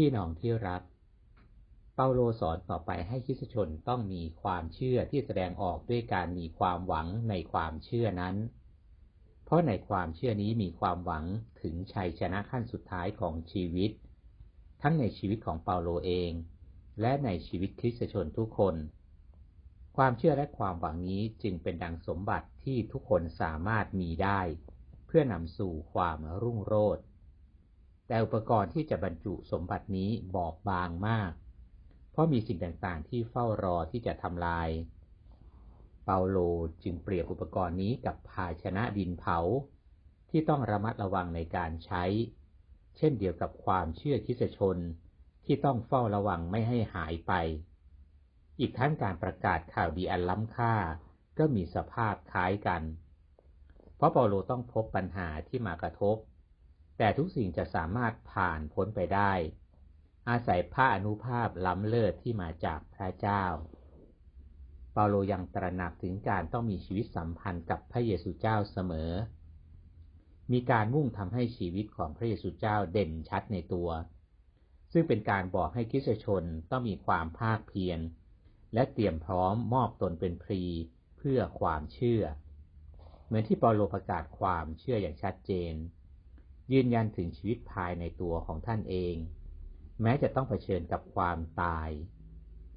พี่น้องที่รัก เปาโลสอนต่อไปให้คริสตชนต้องมีความเชื่อที่แสดงออกด้วยการมีความหวังในความเชื่อนั้น เพราะในความเชื่อนี้มีความหวังถึงชัยชนะขั้นสุดท้ายของชีวิต ทั้งในชีวิตของเปาโลเอง และในชีวิตคริสตชนทุกคน ความเชื่อและความหวังนี้จึงเป็นดังสมบัติที่ทุกคนสามารถมีได้ เพื่อนำสู่ความรุ่งโรจน์ แต่อุปกรณ์ที่จะบรรจุสมบัตินี้บอบบางมาก เพราะมีสิ่งต่างๆ ที่เฝ้ารอที่จะทำลาย เปาโลจึงเปรียบอุปกรณ์นี้กับภาชนะดินเผา ที่ต้องระมัดระวังในการใช้ เช่นเดียวกับความเชื่อคิสชนที่ต้องเฝ้าระวังไม่ให้หายไป อีกทั้งการประกาศข่าวดีอันล้ำค่าก็มีสภาพคล้ายกัน เพราะเปาโลต้องพบปัญหาที่มากระทบ แต่ทุกสิ่งจะสามารถผ่านพ้นไปได้ อาศัยพระอนุภาพล้ำเลิศที่มาจากพระเจ้า เปาโลยังตระหนักถึงการต้องมีชีวิตสัมพันธ์กับพระเยซูเจ้าเสมอ มีการมุ่งทำให้ชีวิตของพระเยซูเจ้าเด่นชัดในตัว ซึ่งเป็นการบอกให้คริสชนต้องมีความภาคเพียรและเตรียมพร้อมมอบตนเป็นพรีเพื่อความเชื่อ เหมือนที่เปาโลประกาศความเชื่ออย่างชัดเจน ยืนยันถึงชีวิตภายในตัวของท่านเอง แม้จะต้องเผชิญกับความตาย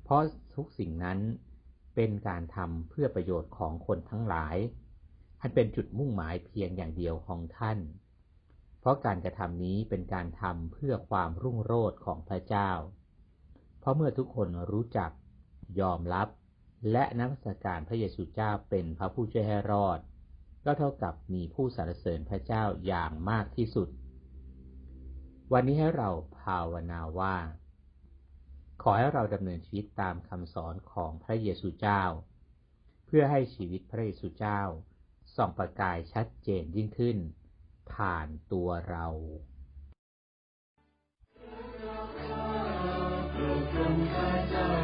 เพราะทุกสิ่งนั้นเป็นการทำเพื่อประโยชน์ของคนทั้งหลาย อันเป็นจุดมุ่งหมายเพียงอย่างเดียวของท่าน เพราะการกระทำนี้เป็นการทำเพื่อความรุ่งโรจน์ของพระเจ้า เพราะเมื่อทุกคนรู้จักยอมรับ และนับสการพระเยซูเจ้าเป็นพระผู้ช่วยให้รอด ก็เท่ากับมีผู้สรรเสริญพระเจ้าอย่างมากที่สุด วันนี้ให้เราภาวนาว่า ขอให้เราดำเนินชีวิตตามคำสอนของพระเยซูเจ้า เพื่อให้ชีวิตพระเยซูเจ้าส่องประกายชัดเจนยิ่งขึ้น ผ่านตัวเราพระเจ้า